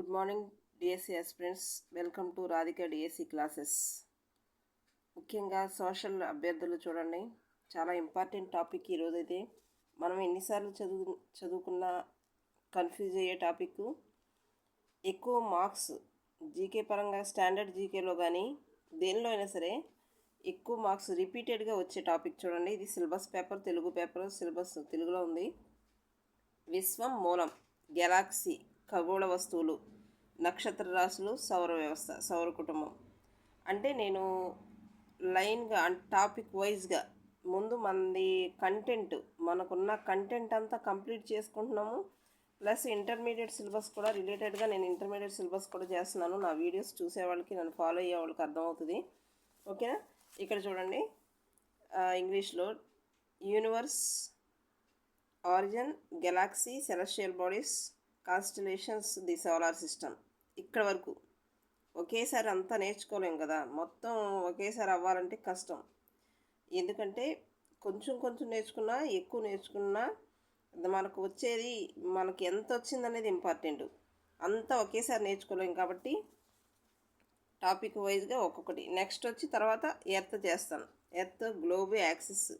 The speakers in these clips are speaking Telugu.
Good morning DSC aspirants welcome to Radhika DSC classes ముఖ్యంగా సోషల్ అభ్యర్థులు చూడండి. చాలా ఇంపార్టెంట్ టాపిక్ ఈరోజైతే మనం ఎన్నిసార్లు చదువు చదువుకున్న కన్ఫ్యూజ్ అయ్యే టాపిక్ ఎక్కువ మార్క్స్ జీకే పరంగా స్టాండర్డ్ జీకేలో కానీ దేనిలో అయినా సరే ఎక్కువ మార్క్స్ రిపీటెడ్గా వచ్చే టాపిక్ చూడండి. ఇది syllabus paper Telugu paper syllabus తెలుగులో ఉంది. విశ్వం మూలం గెలాక్సీ ఖగోళ వస్తువులు. నక్షత్ర రాశులు సౌర వ్యవస్థ సౌర కుటుంబం. అంటే నేను లైన్గా టాపిక్ వైజ్గా ముందు మనది కంటెంట్ మనకున్న కంటెంట్ అంతా కంప్లీట్ చేసుకుంటున్నాము. ప్లస్ ఇంటర్మీడియట్ సిలబస్ కూడా రిలేటెడ్గా నేను ఇంటర్మీడియట్ సిలబస్ కూడా చేస్తున్నాను. నా వీడియోస్ చూసే వాళ్ళకి నన్ను ఫాలో అయ్యే వాళ్ళకి అర్థమవుతుంది. ఓకేనా? ఇక్కడ చూడండి. ఇంగ్లీష్లో universe origin galaxy celestial bodies constellations the solar system. ఇక్కడ వరకు. ఒకేసారి అంతా నేర్చుకోలేం కదా. మొత్తం ఒకేసారి అవ్వాలంటే కష్టం. ఎందుకంటే కొంచెం కొంచెం నేర్చుకున్నా ఎక్కువ నేర్చుకున్నా మనకు వచ్చేది మనకి ఎంత వచ్చింది అనేది ఇంపార్టెంట్. అంతా ఒకేసారి నేర్చుకోలేం కాబట్టి టాపిక్ వైజ్గా ఒక్కొక్కటి. నెక్స్ట్ వచ్చి తర్వాత ఎర్త్ చేస్తాను. Earth globe axis.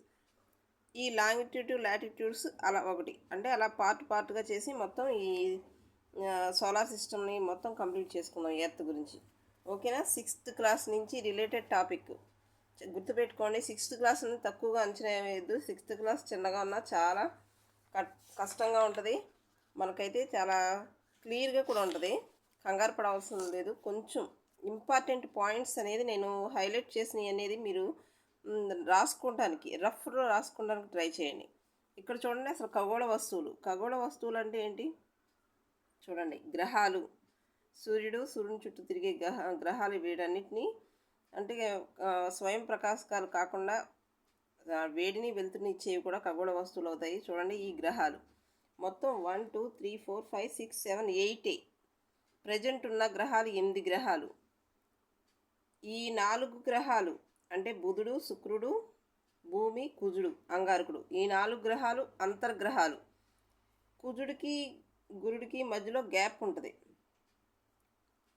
ఈ లాంగిట్యూడ్ లాటిట్యూడ్స్ అలా ఒకటి. అంటే అలా పార్ట్ పార్ట్గా చేసి మొత్తం ఈ సోలార్ సిస్టమ్ని మొత్తం కంప్లీట్ చేసుకుందాం ఎర్త్ గురించి. ఓకేనా సిక్స్త్ క్లాస్ నుంచి రిలేటెడ్ టాపిక్ గుర్తుపెట్టుకోండి సిక్స్త్ క్లాస్ అనేది తక్కువగా అంచనా వేయద్దు. సిక్స్త్ క్లాస్ చిన్నగా ఉన్నా చాలా కష్టంగా ఉంటుంది. మనకైతే చాలా క్లియర్గా కూడా ఉంటుంది. కంగారు పడవలసిన లేదు. కొంచెం ఇంపార్టెంట్ పాయింట్స్ అనేది నేను హైలైట్ చేసినవి అనేది మీరు రాసుకోవడానికి రఫ్లో రాసుకోవడానికి ట్రై చేయండి. ఇక్కడ చూడండి అసలు ఖగోళ వస్తువులు. ఖగోళ వస్తువులు అంటే ఏంటి? చూడండి. గ్రహాలు. సూర్యుడు సూర్యుని చుట్టూ తిరిగే గ్రహ గ్రహాలు వీడన్నిటినీ అంటే స్వయం ప్రకాశకాలు కాకుండా వేడిని వెలుతురుని ఇచ్చేవి కూడా ఖగోళ వస్తువులు అవుతాయి. చూడండి ఈ గ్రహాలు. మొత్తం one two three four five six seven eight present ఉన్న గ్రహాలు ఎనిమిది గ్రహాలు. ఈ నాలుగు గ్రహాలు అంటే బుధుడు శుక్రుడు భూమి కుజుడు అంగారకుడు. ఈ నాలుగు గ్రహాలు అంతర్గ్రహాలు. కుజుడికి గురుడికి మధ్యలో గ్యాప్ ఉంటుంది.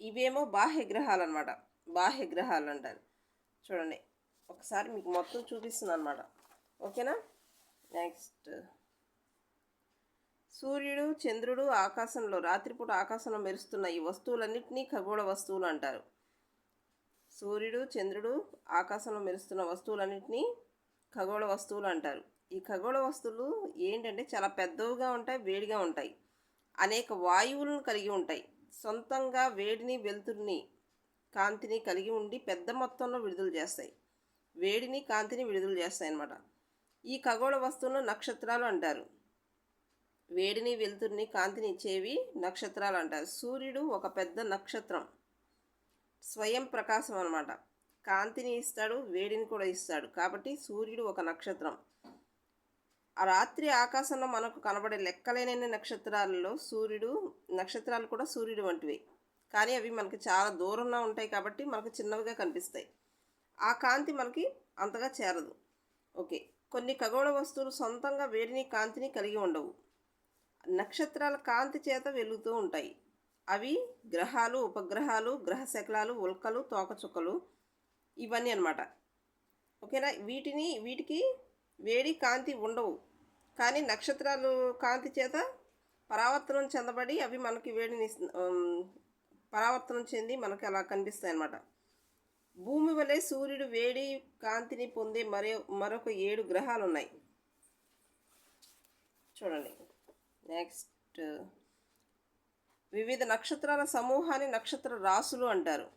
ఇవేమో బాహ్య గ్రహాలు అనమాట బాహ్య గ్రహాలు అంటారు చూడండి. ఒకసారి మీకు మొత్తం చూపిస్తుంది అనమాట ఓకేనా? నెక్స్ట్. సూర్యుడు చంద్రుడు ఆకాశంలో రాత్రిపూట ఆకాశంలో మెరుస్తున్న ఈ వస్తువులన్నింటినీ ఖగోళ వస్తువులు అంటారు సూర్యుడు చంద్రుడు ఆకాశంలో మెరుస్తున్న వస్తువులన్నింటినీ ఖగోళ వస్తువులు అంటారు ఈ ఖగోళ వస్తువులు ఏంటంటే చాలా పెద్దవిగా ఉంటాయి వేడిగా ఉంటాయి. అనేక వాయువులను కలిగి ఉంటాయి. సొంతంగా వేడిని వెలుతురిని కాంతిని కలిగి ఉండి పెద్ద మొత్తంలో విడుదల చేస్తాయి. వేడిని కాంతిని విడుదల చేస్తాయి అన్నమాట. ఈ ఖగోళ వస్తువులను నక్షత్రాలు అంటారు. వేడిని వెలుతురిని కాంతిని ఇచ్చేవి నక్షత్రాలు అంటారు. సూర్యుడు ఒక పెద్ద నక్షత్రం. స్వయం ప్రకాశం అనమాట కాంతిని ఇస్తాడు వేడిని కూడా ఇస్తాడు. కాబట్టి సూర్యుడు ఒక నక్షత్రం. ఆ రాత్రి ఆకాశంలో మనకు కనబడే లెక్కలేనన్ని నక్షత్రాలలో సూర్యుడు నక్షత్రాలు కూడా సూర్యుడు వంటివి. కానీ అవి మనకి చాలా దూరంలో ఉంటాయి కాబట్టి మనకు చిన్నవిగా కనిపిస్తాయి. ఆ కాంతి మనకి అంతగా చేరదు. ఓకే. కొన్ని ఖగోళ వస్తువులు సొంతంగా వేడిని కాంతిని కలిగి ఉండవు. నక్షత్రాల కాంతి చేత వెలుగుతూ ఉంటాయి. అవి గ్రహాలు ఉపగ్రహాలు గ్రహ శకలాలు ఉల్కలు తోకచుక్కలు ఇవన్నీ అన్నమాట. ఓకేనా? వీటిని వీటికి వేడి కాంతి ఉండవు. కానీ నక్షత్రాలు కాంతి చేత పరావర్తనం చెందబడి అవి మనకి వేడిని పరావర్తనం చెంది మనకి అలా కనిపిస్తాయి అన్నమాట భూమి వలె సూర్యుడు వేడి కాంతిని పొందే మరో మరొక ఏడు గ్రహాలు ఉన్నాయి చూడండి. నెక్స్ట్. వివిధ నక్షత్రాల సమూహాన్ని నక్షత్ర రాసులు అంటారు.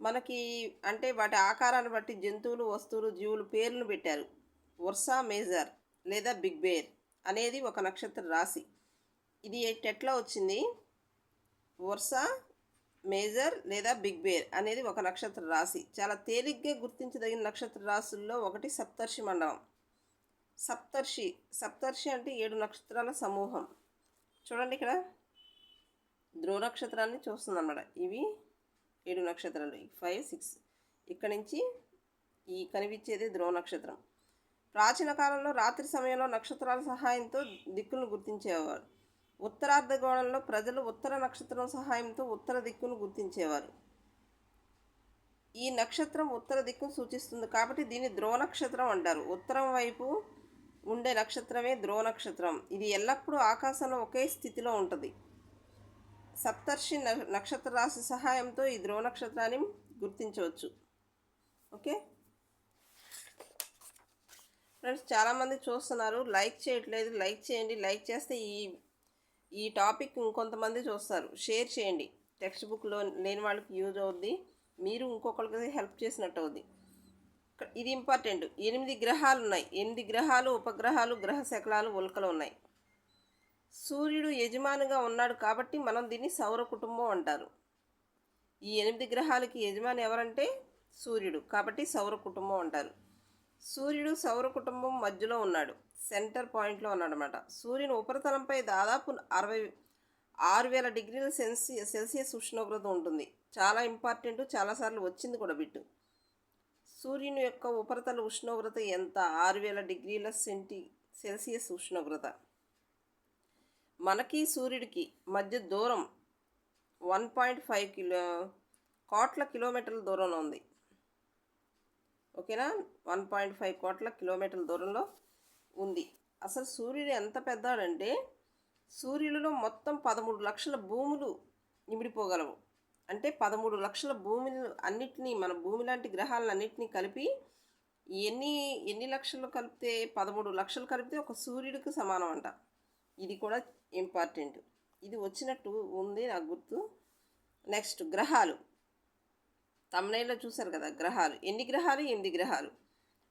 మనకి అంటే వాటి ఆకారాన్ని బట్టి జంతువులు వస్తువులు జీవులు పేర్లను పెట్టారు. వర్సా మేజర్ లేదా బిగ్ బేర్ అనేది ఒక నక్షత్ర రాశి. ఇది టెట్లో వచ్చింది? వర్సా మేజర్ లేదా బిగ్ బేర్ అనేది ఒక నక్షత్ర రాశి. చాలా తేలిగ్గా గుర్తించదగిన నక్షత్ర రాశుల్లో ఒకటి సప్తర్షి మండలం. సప్తర్షి సప్తర్షి అంటే ఏడు నక్షత్రాల సమూహం. చూడండి ఇక్కడ. ధ్రువ నక్షత్రాన్ని చూస్తుంది అన్నమాట ఇవి ఏడు నక్షత్రాలు. ఫైవ్ సిక్స్ ఇక్కడ నుంచి ఈ కనిపించేది ధ్రువ నక్షత్రం. ప్రాచీన కాలంలో రాత్రి సమయంలో నక్షత్రాల సహాయంతో దిక్కును గుర్తించేవారు. ఉత్తరార్ధగోళంలో ప్రజలు ఉత్తర నక్షత్రం సహాయంతో ఉత్తర దిక్కును గుర్తించేవారు. ఈ నక్షత్రం ఉత్తర దిక్కును సూచిస్తుంది కాబట్టి దీన్ని ధ్రువ నక్షత్రం అంటారు. ఉత్తరం వైపు ఉండే నక్షత్రమే ధ్రువ నక్షత్రం. ఇది ఎల్లప్పుడూ ఆకాశంలో ఒకే స్థితిలో ఉంటుంది. సప్తర్షి నక్షత్ర రాశి సహాయంతో ఈ ధ్రువ నక్షత్రాన్ని గుర్తించవచ్చు. ఓకే? ఫ్రెండ్స్ చాలామంది చూస్తున్నారు. లైక్ చేయట్లేదు. లైక్ చేయండి. లైక్ చేస్తే ఈ ఈ టాపిక్ ఇంకొంతమంది చూస్తారు. షేర్ చేయండి. టెక్స్ట్ బుక్లో లేని వాళ్ళకి యూజ్ అవుద్ది. మీరు ఇంకొకరికి హెల్ప్ చేసినట్టు అవుద్ది. ఇది ఇంపార్టెంట్ ఎనిమిది గ్రహాలు ఉన్నాయి. ఎనిమిది గ్రహాలు ఉపగ్రహాలు గ్రహ శకలాలు ఉల్కలు ఉన్నాయి. సూర్యుడు యజమానిగా ఉన్నాడు కాబట్టి మనం దీన్ని సౌర కుటుంబం అంటారు. ఈ ఎనిమిది గ్రహాలకి యజమాని ఎవరంటే? సూర్యుడు. కాబట్టి సౌర కుటుంబం అంటారు. సూర్యుడు సౌర కుటుంబం మధ్యలో ఉన్నాడు. సెంటర్ పాయింట్లో ఉన్నాడనమాట సూర్యుని ఉపరితలంపై దాదాపు అరవై ఆరు వేల డిగ్రీల సెల్సి సెల్సియస్ ఉష్ణోగ్రత ఉంటుంది. చాలా ఇంపార్టెంట్ చాలాసార్లు వచ్చింది కూడా బిట్టు. సూర్యుని యొక్క ఉపరితల ఉష్ణోగ్రత ఎంత? ఆరు వేల డిగ్రీల సెంటి సెల్సియస్ ఉష్ణోగ్రత. మనకి సూర్యుడికి మధ్య దూరం వన్ పాయింట్ ఫైవ్ కిలో కోట్ల కిలోమీటర్ల దూరంలో ఉంది. ఓకేనా? వన్ పాయింట్ ఫైవ్ కోట్ల కిలోమీటర్ల దూరంలో ఉంది. అసలు సూర్యుడు ఎంత పెద్దాడంటే సూర్యుడిలో మొత్తం పదమూడు లక్షల భూములు నిమిడిపోగలవు. అంటే పదమూడు లక్షల భూమిని అన్నిటినీ మన భూమి లాంటి గ్రహాలన్నింటినీ కలిపి ఎన్ని ఎన్ని లక్షలు కలిపితే పదమూడు లక్షలు కలిపితే ఒక సూర్యుడికి సమానం అంట ఇది కూడా ఇంపార్టెంట్ ఇది వచ్చినట్టు ఉంది నాకు గుర్తు. నెక్స్ట్ గ్రహాలు. తమిళలో చూశారు కదా గ్రహాలు. ఎన్ని గ్రహాలు? ఎనిమిది గ్రహాలు.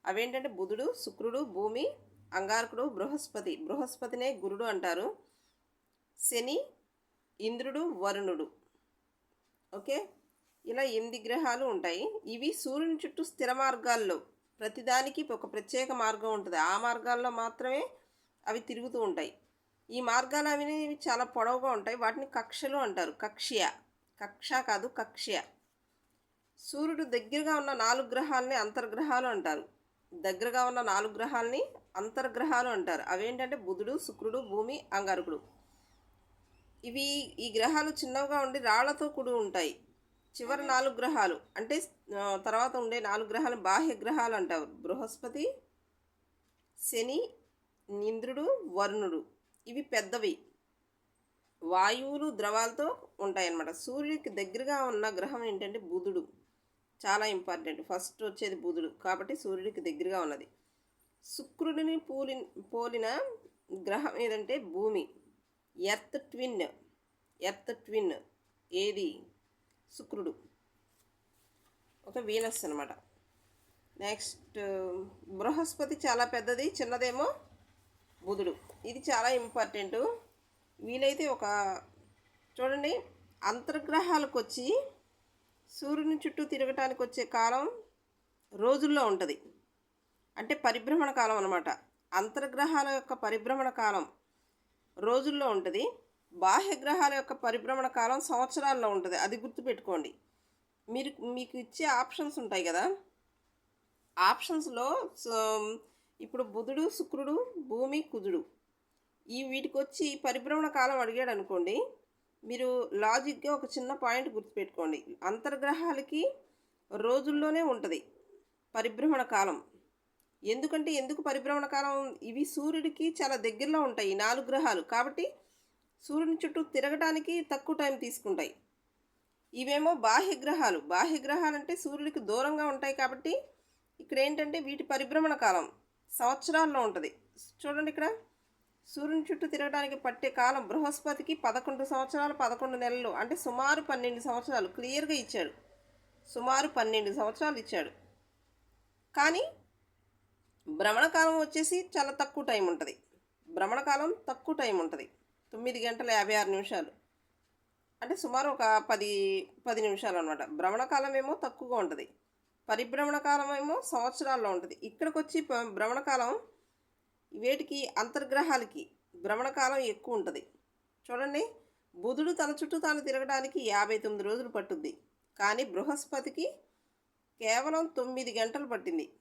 అవేంటంటే బుధుడు శుక్రుడు భూమి అంగారకుడు బృహస్పతి. బృహస్పతినే గురుడు అంటారు. శని ఇంద్రుడు వరుణుడు. ఓకే? ఇలా ఎనిమిది గ్రహాలు ఉంటాయి. ఇవి సూర్యుని చుట్టూ స్థిర మార్గాల్లో ప్రతిదానికి ఒక ప్రత్యేక మార్గం ఉంటుంది. ఆ మార్గాల్లో మాత్రమే అవి తిరుగుతూ ఉంటాయి. ఈ మార్గాలు అవి చాలా పొడవుగా ఉంటాయి. వాటిని కక్షలు అంటారు. కక్ష్య. కక్ష కాదు కక్ష్య. సూర్యుడు దగ్గరగా ఉన్న నాలుగు గ్రహాలని అంతర్గ్రహాలు అంటారు. దగ్గరగా ఉన్న నాలుగు గ్రహాలని అంతర్గ్రహాలు అంటారు. అవేంటంటే బుధుడు శుక్రుడు భూమి అంగారకుడు. ఇవి ఈ గ్రహాలు చిన్నవిగా ఉండి రాళ్ళతో కూడి ఉంటాయి. చివరి నాలుగు గ్రహాలు అంటే తర్వాత ఉండే నాలుగు గ్రహాలు బాహ్య గ్రహాలు అంటారు. బృహస్పతి శని ఇంద్రుడు వరుణుడు. ఇవి పెద్దవి. వాయువులు ద్రవాలతో ఉంటాయన్నమాట. సూర్యుడికి దగ్గరగా ఉన్న గ్రహం ఏంటంటే బుధుడు. చాలా ఇంపార్టెంట్. ఫస్ట్ వచ్చేది బుధుడు. కాబట్టి సూర్యుడికి దగ్గరగా ఉన్నది. శుక్రుడిని పోలి పోలిన గ్రహం ఏదంటే భూమి. Earth twin. ఎర్త్ ట్విన్ ఏది? శుక్రుడు. ఒక వీనస్ అనమాట నెక్స్ట్ బృహస్పతి చాలా పెద్దది చిన్నదేమో బుధుడు. ఇది చాలా ఇంపార్టెంట్. వీలైతే ఒక చూడండి అంతర్గ్రహాలకు వచ్చి సూర్యుని చుట్టూ తిరగటానికి వచ్చే కాలం రోజుల్లో ఉంటుంది. అంటే పరిభ్రమణ కాలం అనమాట అంతర్గ్రహాల యొక్క పరిభ్రమణ కాలం రోజుల్లో ఉంటుంది. బాహ్య గ్రహాల యొక్క పరిభ్రమణ కాలం సంవత్సరాల్లో ఉంటుంది. అది గుర్తుపెట్టుకోండి. మీరు మీకు ఇచ్చే ఆప్షన్స్ ఉంటాయి కదా. ఆప్షన్స్లో సో- ఇప్పుడు బుధుడు శుక్రుడు భూమి కుజుడు. ఈ వీటికి వచ్చి పరిభ్రమణ కాలం అడిగాడు అనుకోండి మీరు లాజిక్గా ఒక చిన్న పాయింట్ గుర్తుపెట్టుకోండి. అంతర్గ్రహాలకి రోజుల్లోనే ఉంటుంది పరిభ్రమణ కాలం. ఎందుకంటే ఎందుకు పరిభ్రమణ కాలం? ఇవి సూర్యుడికి చాలా దగ్గరలో ఉంటాయి ఈ నాలుగు గ్రహాలు. కాబట్టి సూర్యుని చుట్టూ తిరగటానికి తక్కువ టైం తీసుకుంటాయి. ఇవేమో బాహ్య గ్రహాలు. బాహ్య గ్రహాలు అంటే సూర్యుడికి దూరంగా ఉంటాయి కాబట్టి ఇక్కడ ఏంటంటే వీటి పరిభ్రమణ కాలం సంవత్సరాల్లో ఉంటుంది. చూడండి ఇక్కడ. సూర్యుని చుట్టూ తిరగడానికి పట్టే కాలం బృహస్పతికి పదకొండు సంవత్సరాలు పదకొండు నెలలు. అంటే సుమారు పన్నెండు సంవత్సరాలు. క్లియర్గా ఇచ్చాడు. సుమారు పన్నెండు సంవత్సరాలు ఇచ్చాడు. కానీ భ్రమణకాలం వచ్చేసి చాలా తక్కువ టైం ఉంటుంది. భ్రమణకాలం తక్కువ టైం ఉంటుంది. తొమ్మిది గంటల యాభై ఆరు నిమిషాలు. అంటే సుమారు ఒక పది పది నిమిషాలు అనమాట భ్రమణకాలం ఏమో తక్కువగా ఉంటుంది. పరిభ్రమణ కాలం ఏమో సంవత్సరాల్లో ఉంటుంది. ఇక్కడికి వచ్చి భ్రమణకాలం వేటికి అంతర్గ్రహాలకి భ్రమణకాలం ఎక్కువ ఉంటుంది. చూడండి. బుధుడు తన చుట్టూ తాను తిరగడానికి యాభై తొమ్మిది రోజులు పట్టుద్ది కానీ బృహస్పతికి కేవలం తొమ్మిది గంటలు పట్టింది.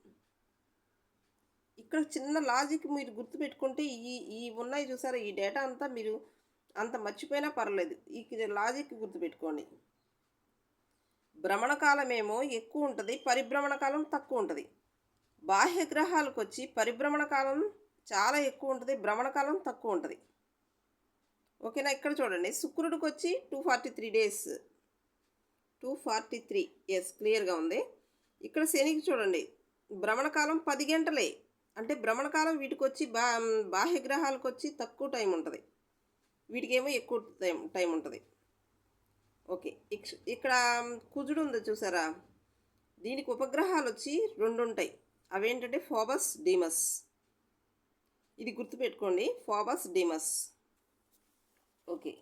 ఇక్కడ చిన్న లాజిక్ మీరు గుర్తుపెట్టుకుంటే ఈ ఈ ఉన్నాయి చూసారా? ఈ డేటా అంతా మీరు అంత మర్చిపోయినా పర్లేదు. ఈ లాజిక్ గుర్తుపెట్టుకోండి. భ్రమణ కాలం ఏమో ఎక్కువ ఉంటుంది పరిభ్రమణ కాలం తక్కువ ఉంటుంది. బాహ్య గ్రహాలకు వచ్చి పరిభ్రమణ కాలం చాలా ఎక్కువ ఉంటుంది భ్రమణకాలం తక్కువ ఉంటుంది. ఓకేనా? ఇక్కడ చూడండి. శుక్రుడికి వచ్చి two forty three days two forty three yes క్లియర్గా ఉంది. ఇక్కడ శనికి చూడండి. భ్రమణ కాలం పది గంటలే. అంటే భ్రమణ కాలం వీటికి వచ్చి బా బాహ్య గ్రహాలకు వచ్చి తక్కువ టైం ఉంటుంది. వీటికేమో ఎక్కువ టైం టైం ఉంటుంది. ఓకే. ఇక్కడ కుజుడు ఉంది చూసారా? దీనికి ఉపగ్రహాలు వచ్చి రెండు ఉంటాయి అవేంటంటే ఫోబస్ డీమస్. ఇది గుర్తుపెట్టుకోండి. Phobos Deimos. ఓకే.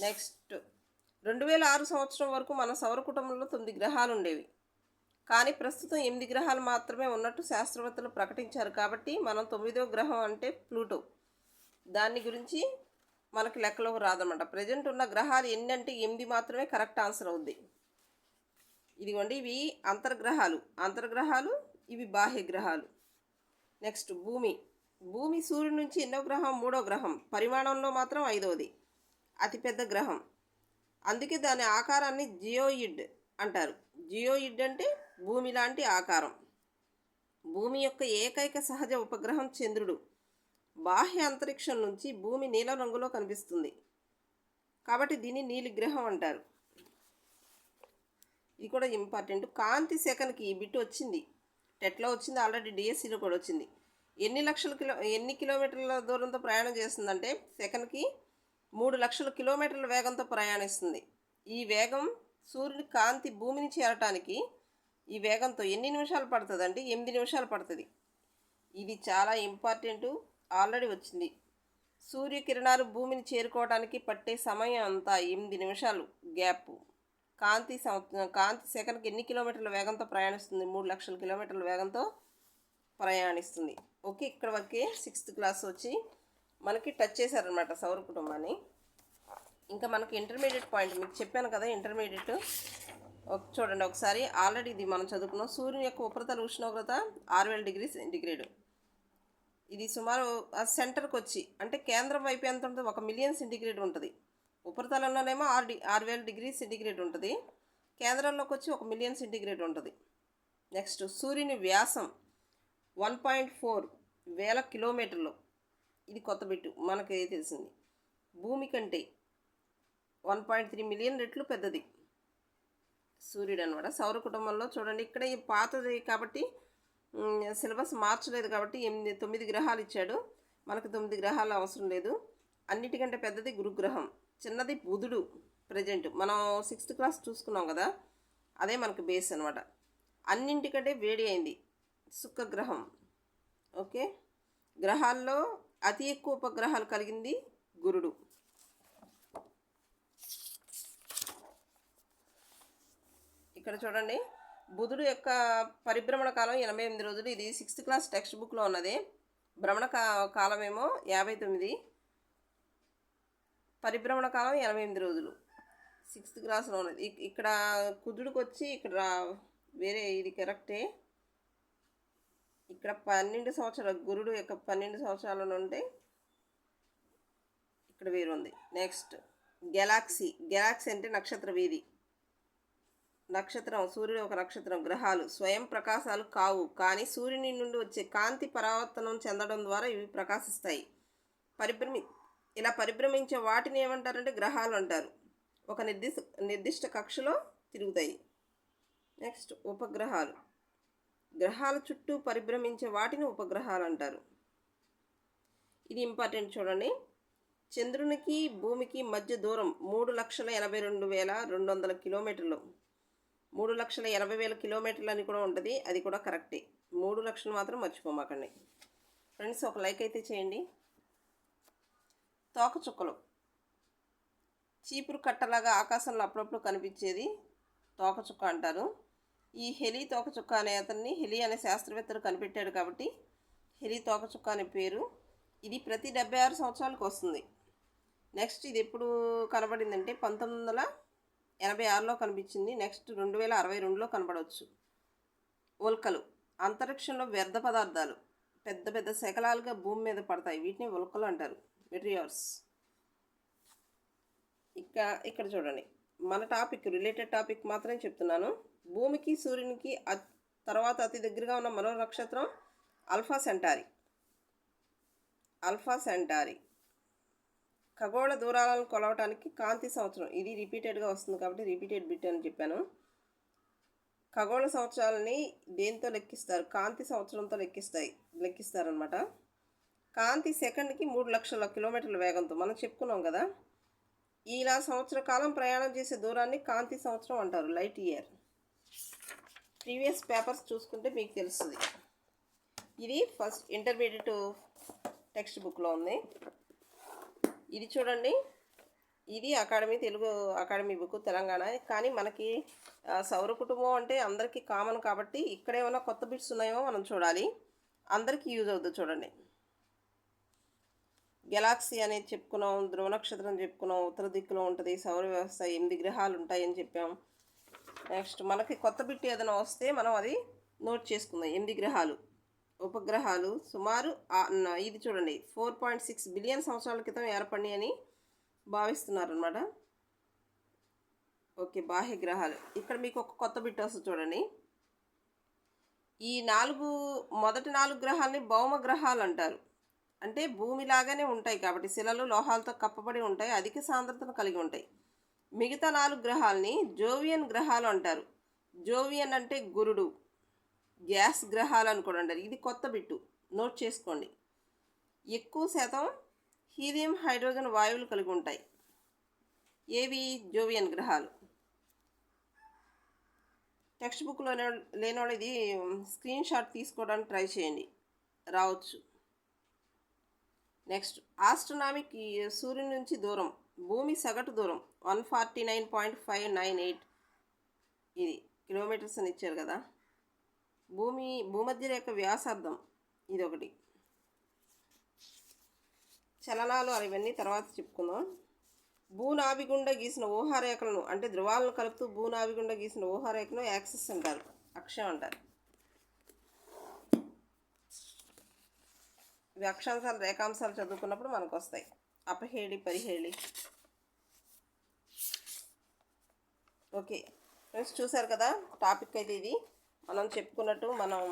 నెక్స్ట్. రెండు వేల ఆరు సంవత్సరం వరకు మన సౌర కుటుంబంలో తొమ్మిది గ్రహాలు ఉండేవి. కానీ ప్రస్తుతం ఎనిమిది గ్రహాలు మాత్రమే ఉన్నట్టు శాస్త్రవేత్తలు ప్రకటించారు కాబట్టి మనం తొమ్మిదో గ్రహం అంటే ప్లూటో. దాని గురించి మనకి లెక్కలోకి రాదనమాట ప్రజెంట్ ఉన్న గ్రహాలు ఎన్ని అంటే ఎనిమిది మాత్రమే కరెక్ట్ ఆన్సర్ అవుద్ది. ఇదిగోండి ఇవి అంతర్గ్రహాలు. అంతర్గ్రహాలు ఇవి బాహ్య గ్రహాలు. నెక్స్ట్ భూమి. భూమి సూర్యుడి నుంచి ఎన్నో గ్రహం? మూడో గ్రహం. పరిమాణంలో మాత్రం ఐదవది. అతిపెద్ద గ్రహం. అందుకే దాని ఆకారాన్ని జియోయిడ్ అంటారు. జియోయిడ్ అంటే భూమి లాంటి ఆకారం. భూమి యొక్క ఏకైక సహజ ఉపగ్రహం చంద్రుడు. బాహ్య అంతరిక్షం నుంచి భూమి నీలం రంగులో కనిపిస్తుంది. కాబట్టి దీన్ని నీలి గ్రహం అంటారు. ఇది కూడా ఇంపార్టెంట్. కాంతి సెకన్కి ఈ బిట్ వచ్చింది. టెట్లో వచ్చింది ఆల్రెడీ డిఎస్సిలో కూడా వచ్చింది. ఎన్ని లక్షల కిలో ఎన్ని కిలోమీటర్ల దూరంతో ప్రయాణం చేస్తుందంటే సెకన్కి మూడు లక్షల కిలోమీటర్ల వేగంతో ప్రయాణిస్తుంది. ఈ వేగం సూర్యుని కాంతి భూమిని చేరటానికి ఈ వేగంతో ఎన్ని నిమిషాలు పడుతుంది అంటే ఎనిమిది నిమిషాలు పడుతుంది. ఇది చాలా ఇంపార్టెంట్ ఆల్రెడీ వచ్చింది. సూర్యకిరణాలు భూమిని చేరుకోవడానికి పట్టే సమయం అంతా ఎనిమిది నిమిషాలు గ్యాప్. కాంతి కాంతి సెకండ్కి ఎన్ని కిలోమీటర్ల వేగంతో ప్రయాణిస్తుంది? మూడు లక్షల కిలోమీటర్ల వేగంతో ప్రయాణిస్తుంది. ఓకే ఇక్కడ వరకే సిక్స్త్ క్లాస్ వచ్చి మనకి టచ్ చేశారనమాట సౌర కుటుంబాన్ని. ఇంకా మనకి ఇంటర్మీడియట్ పాయింట్ మీకు చెప్పాను కదా ఇంటర్మీడియట్. ఒక- చూడండి ఒకసారి ఆల్రెడీ ఇది మనం చదువుకున్నాం. సూర్యుని యొక్క ఉపరితల ఉష్ణోగ్రత ఆరు వేల డిగ్రీ సెంటిగ్రేడ్. ఇది సుమారు ఆ సెంటర్కి వచ్చి అంటే కేంద్రం వైపు ఎంత ఉంటుంది ఒక మిలియన్ సెంటిగ్రేడ్ ఉంటుంది. ఉపరితలంలోనేమో ఆరు డి ఆరు వేల డిగ్రీ సెంటిగ్రేడ్ ఉంటుంది. కేంద్రంలోకి వచ్చి ఒక మిలియన్ సెంటిగ్రేడ్ ఉంటుంది. నెక్స్ట్ సూర్యుని వ్యాసం వన్ పాయింట్ ఫోర్ వేల కిలోమీటర్లు. ఇది కొత్త బిట్టు మనకి తెలిసింది. భూమి కంటే వన్ పాయింట్ త్రీ మిలియన్ రెట్లు పెద్దది. సూర్యుడు అనమాట సౌర కుటుంబంలో చూడండి ఇక్కడ ఈ పాతది కాబట్టి సిలబస్ మార్చలేదు కాబట్టి ఎనిమిది తొమ్మిది గ్రహాలు ఇచ్చాడు. మనకు తొమ్మిది గ్రహాలు అవసరం లేదు. అన్నిటికంటే పెద్దది గురుగ్రహం. చిన్నది బుధుడు ప్రజెంట్ మనం సిక్స్త్ క్లాస్ చూసుకున్నాం కదా అదే మనకు బేస్ అనమాట అన్నింటికంటే వేడి అయింది శుక్రగ్రహం. ఓకే? గ్రహాల్లో అతి ఎక్కువ ఉపగ్రహాలు కలిగింది గురుడు. ఇక్కడ చూడండి బుధుడు యొక్క పరిభ్రమణ కాలం ఎనభై ఎనిమిది రోజులు. ఇది సిక్స్త్ క్లాస్ టెక్స్ట్ బుక్లో ఉన్నది. భ్రమణ కా కాలమేమో యాభై తొమ్మిది. పరిభ్రమణ కాలం ఎనభై ఎనిమిది రోజులు. సిక్స్త్ క్లాస్లో ఉన్నది ఇక్కడ కుజుడికి వచ్చి ఇక్కడ వేరే ఇది కరెక్టే ఇక్కడ పన్నెండు సంవత్సరాలు గురుడు యొక్క పన్నెండు సంవత్సరాల నుండి ఇక్కడ వేరు ఉంది. నెక్స్ట్ గెలాక్సీ గెలాక్సీ అంటే నక్షత్ర వీధి. నక్షత్రం సూర్యుడు ఒక నక్షత్రం గ్రహాలు. స్వయం ప్రకాశాలు కావు. కానీ సూర్యుని నుండి వచ్చే కాంతి పరావర్తనం చెందడం ద్వారా ఇవి ప్రకాశిస్తాయి. పరిభ్రమి ఇలా పరిభ్రమించే వాటిని ఏమంటారంటే గ్రహాలు అంటారు. ఒక నిర్దిష్ట నిర్దిష్ట కక్షలో తిరుగుతాయి. నెక్స్ట్ ఉపగ్రహాలు. గ్రహాల చుట్టూ పరిభ్రమించే వాటిని ఉపగ్రహాలు అంటారు. ఇది ఇంపార్టెంట్ చూడండి. చంద్రునికి భూమికి మధ్య దూరం మూడు లక్షల ఎనభై రెండు వేల రెండు వందల కిలోమీటర్లు. మూడు లక్షల ఎనభై వేల కిలోమీటర్లు అని కూడా ఉంటుంది. అది కూడా కరెక్టే మూడు లక్షలు మాత్రం మర్చిపోమాకండి. ఫ్రెండ్స్ ఒక లైక్ అయితే చేయండి. తోకచుక్కలు. చీపురు కట్టలాగా ఆకాశంలో అప్పుడప్పుడు కనిపించేది తోకచుక్క అంటారు. ఈ హెలి తోకచుక్క అనే అతన్ని హెలి అనే శాస్త్రవేత్తలు కనిపెట్టాడు కాబట్టి హెలి తోకచుక్క అనే పేరు ఇది ప్రతి డెబ్బై ఆరు సంవత్సరాలకు వస్తుంది. నెక్స్ట్ ఇది ఎప్పుడు కనబడిందంటే పంతొమ్మిది వందల ఎనభై ఆరులో కనిపించింది. నెక్స్ట్ రెండు వేల అరవై రెండులో కనబడవచ్చు. ఉల్కలు అంతరిక్షంలో వ్యర్థ పదార్థాలు. పెద్ద పెద్ద శకలాలుగా భూమి మీద పడతాయి. వీటిని ఉల్కలు అంటారు. మెటీరియల్స్ ఇక ఇక్కడ చూడండి. మన టాపిక్ రిలేటెడ్ టాపిక్ మాత్రమే చెప్తున్నాను. భూమికి సూర్యునికి తర్వాత అతి దగ్గరగా ఉన్న మరో నక్షత్రం అల్ఫా సెంటారి అల్ఫా సెంటారి ఖగోళ దూరాలను కొలవటానికి కాంతి సంవత్సరం. ఇది రిపీటెడ్గా వస్తుంది కాబట్టి రిపీటెడ్ బిట్ అని చెప్పాను. ఖగోళ సంవత్సరాలని దేంతో లెక్కిస్తారు? కాంతి సంవత్సరంతో లెక్కిస్తాయి లెక్కిస్తారనమాట కాంతి సెకండ్కి మూడు లక్షల కిలోమీటర్ల వేగంతో మనం చెప్పుకున్నాం కదా. ఇలా సంవత్సర కాలం ప్రయాణం చేసే దూరాన్ని కాంతి సంవత్సరం అంటారు లైట్ ఇయర్. ప్రీవియస్ పేపర్స్ చూసుకుంటే మీకు తెలుస్తుంది. ఇది ఫస్ట్ ఇంటర్మీడియట్ టెక్స్ట్ బుక్లో ఉంది. ఇది చూడండి. ఇది academy Telugu academy book Telangana. కానీ మనకి సౌర కుటుంబం అంటే అందరికీ కామన్ కాబట్టి ఇక్కడ ఏమైనా కొత్త బిట్స్ ఉన్నాయో మనం చూడాలి. అందరికీ యూజ్ అవుతుంది చూడండి. గెలాక్సీ అనేది చెప్పుకున్నాం ధ్రువ నక్షత్రం చెప్పుకున్నాం ఉత్తర దిక్కులో ఉంటుంది సౌర వ్యవస్థ ఎనిమిది గ్రహాలు ఉంటాయని చెప్పాం. నెక్స్ట్ మనకి కొత్త బిట్ ఏదైనా వస్తే మనం అది నోట్ చేసుకుందాం. ఎనిమిది గ్రహాలు ఉపగ్రహాలు సుమారు ఇది చూడండి. ఫోర్ పాయింట్ సిక్స్ బిలియన్ సంవత్సరాల క్రితం ఏర్పడి భావిస్తున్నారనమాట భావిస్తున్నారు ఓకే బాహ్య గ్రహాలు. ఇక్కడ మీకు ఒక కొత్త బిట్ వస్తుంది చూడండి. ఈ నాలుగు మొదటి నాలుగు గ్రహాలని భౌమ గ్రహాలు అంటారు. అంటే భూమిలాగానే ఉంటాయి కాబట్టి శిలలు లోహాలతో కప్పబడి ఉంటాయి అధిక సాంద్రతను కలిగి ఉంటాయి. మిగతా నాలుగు గ్రహాలని జోవియన్ గ్రహాలు అంటారు. జోవియన్ అంటే గురుడు. గ్యాస్ గ్రహాలు అని కూడా అంటారు. ఇది కొత్త బిట్టు. నోట్ చేసుకోండి. ఎక్కువ శాతం హీలియం హైడ్రోజన్ వాయువులు కలిగి ఉంటాయి. ఏవి? జోవియన్ గ్రహాలు. టెక్స్ట్ బుక్లో లేనివాడు ఇది స్క్రీన్ షాట్ తీసుకోవడానికి ట్రై చేయండి. రావచ్చు. నెక్స్ట్. ఆస్ట్రనామిక్ సూర్యుని నుంచి దూరం. భూమి సగటు దూరం. One forty nine point five nine eight. ఇది కిలోమీటర్స్ అని ఇచ్చారు కదా. భూమి భూమధ్య రేఖ వ్యాసార్థం. ఇది ఒకటి చలనాలు అవన్నీ ఇవన్నీ తర్వాత చెప్పుకుందాం. భూనాభిగుండ గీసిన ఊహారేఖలను అంటే ధ్రువాలను కలుపుతూ భూనాభిగుండ గీసిన ఊహారేఖను యాక్సిస్ అంటారు అక్షం అంటారు. ఇవి అక్షాంశాలు రేఖాంశాలు చదువుకున్నప్పుడు మనకు వస్తాయి అపహేళి పరిహేళి. ఓకే ఫ్రెండ్స్ చూసారు కదా టాపిక్ అయితే ఇది. మనం చెప్పుకున్నట్టు మనం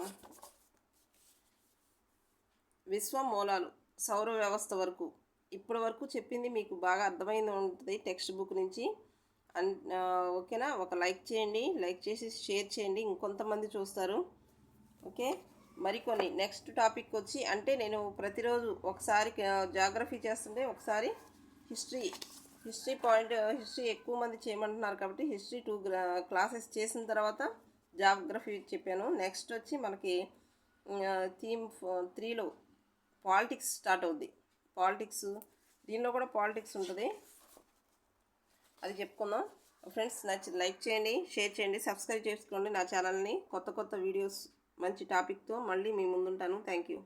విశ్వ మూలాలు సౌర వ్యవస్థ వరకు. ఇప్పటి వరకు చెప్పింది మీకు బాగా అర్థమైంది ఉంటుంది టెక్స్ట్ బుక్ నుంచి. అన్ ఓకేనా? ఒక లైక్ చేయండి లైక్ చేసి షేర్ చేయండి ఇంకొంతమంది చూస్తారు. ఓకే? మరికొన్ని. నెక్స్ట్ టాపిక్ వచ్చి అంటే నేను ప్రతిరోజు ఒకసారి జాగ్రఫీ చేస్తుంటే ఒకసారి హిస్టరీ హిస్టరీ పాయింట్ హిస్టరీ ఎక్కువ మంది చేయమంటున్నారు కాబట్టి హిస్టరీ టూ క్లాసెస్ చేసిన తర్వాత జాగ్రఫీ చెప్పాను. నెక్స్ట్ వచ్చి మనకి థీమ్ త్రీలో పాలిటిక్స్ స్టార్ట్ అవుద్ది. పాలిటిక్స్ దీనిలో కూడా పాలిటిక్స్ ఉంటుంది. అది చెప్పుకుందాం. ఫ్రెండ్స్ నచ్చి లైక్ చేయండి షేర్ చేయండి సబ్స్క్రైబ్ చేసుకోండి నా ఛానల్ని. కొత్త కొత్త వీడియోస్ మంచి టాపిక్తో మళ్ళీ మీ ముందుంటాను. Thank you.